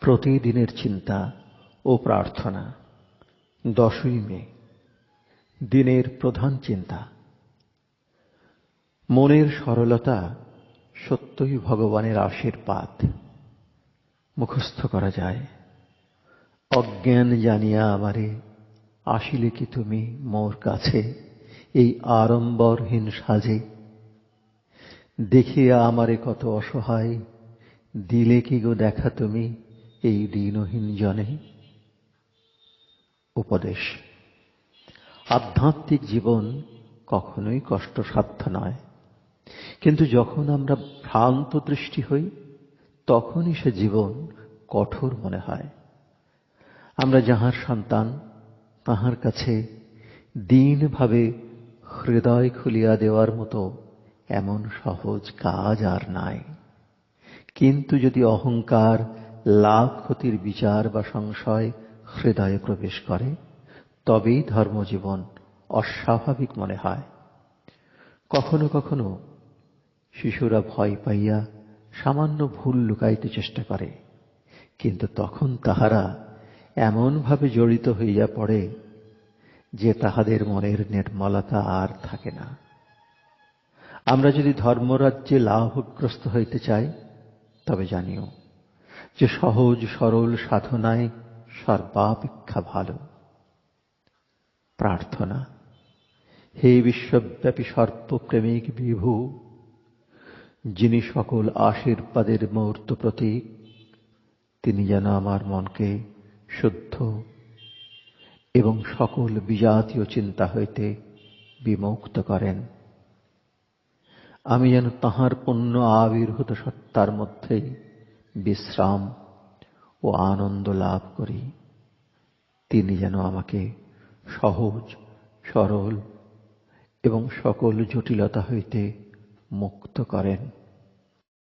প্রতিদিনের চিন্তা ও প্রার্থনা। দশই মে, দিনের প্রধান চিন্তা। মনের সরলতা সত্যই ভগবানের আশীর্বাদ। মুখস্থ করা যায়। অজ্ঞান জানিয়া আমারে, আসিলে কি তুমি মোর কাছে এই আড়ম্বরহীন সাজে? দেখিয়া আমারে কত অসহায়, দিলে কি গো দেখা তুমি? এই দীনহীন জনে উপদেশ। আধ্যাত্মিক জীবন কখনোই কষ্টসাধ্য নয়। কিন্তু যখন আমরা ভ্রান্ত দৃষ্টি হই, তখনই সে জীবন কঠোর মনে হয়। আমরা যাহার সন্তান, তাহার কাছে দীনভাবে হৃদয় খুলিয়া দেওয়ার মতো এমন সহজ কাজ আর নাই। কিন্তু যদি অহংকার লাভ ক্ষতির বিচার বা সংশয় হৃদয়ে প্রবেশ করে, তবেই ধর্মজীবন অস্বাভাবিক মনে হয়। কখনো কখনো শিশুরা ভয় পাইয়া সামান্য ভুল লুকাইতে চেষ্টা করে, কিন্তু তখন তাহারা এমনভাবে জড়িত হইয়া পড়ে যে তাহাদের মনের নির্মলতা আর থাকে না। আমরা যদি ধর্মরাজ্যে লাভগ্রস্ত হইতে চাই, তবে জানিও যে সহজ, সরল সাধনায় সর্বাপেক্ষা ভালো। প্রার্থনা, হে বিশ্বব্যাপী সর্বপ্রেমিক বিভু, যিনি সকল আশীর্বাদের মুহূর্ত প্রতীক, তিনি যেন আমার মনকে শুদ্ধ এবং সকল বিজাতীয় চিন্তা হইতে বিমুক্ত করেন। আমি যেন তাঁহার পূর্ণ আবির্ভূত সত্তার মধ্যেই বিশ্রাম ও আনন্দ লাভ করি। তিনি যেন আমাকে সহজ, সরল এবং সকল জটিলতা হইতে মুক্ত করেন।